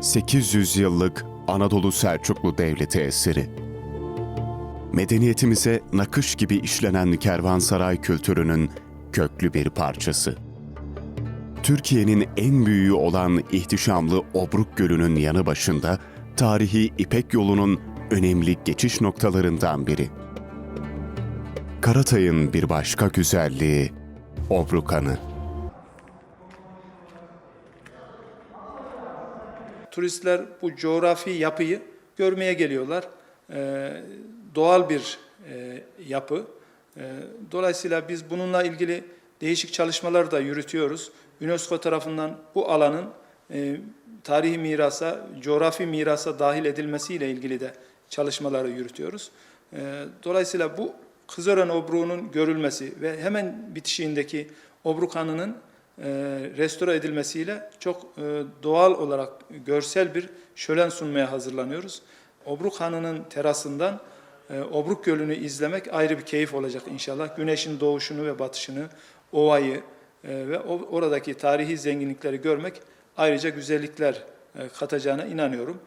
800 yıllık Anadolu Selçuklu Devleti eseri. Medeniyetimize nakış gibi işlenen kervansaray kültürünün köklü bir parçası. Türkiye'nin en büyüğü olan ihtişamlı Obruk Gölü'nün yanı başında tarihi İpek yolunun önemli geçiş noktalarından biri. Karatay'ın bir başka güzelliği Obruk Hanı. Turistler bu coğrafi yapıyı görmeye geliyorlar. Ee, doğal bir e, yapı. Ee, dolayısıyla biz bununla ilgili değişik çalışmalar da yürütüyoruz. UNESCO tarafından bu alanın e, tarihi mirasa, coğrafi mirasa dahil edilmesiyle ilgili de çalışmaları yürütüyoruz. Ee, dolayısıyla bu Kızören Obruğu'nun görülmesi ve hemen bitişiğindeki Obruk Hanı'nın e, restore edilmesiyle çok e, doğal olarak görsel bir şölen sunmaya hazırlanıyoruz. Obruk Hanı'nın terasından e, Obruk Gölü'nü izlemek ayrı bir keyif olacak inşallah. Güneşin doğuşunu ve batışını, ovayı e, ve oradaki tarihi zenginlikleri görmek ayrıca güzellikler e, katacağına inanıyorum.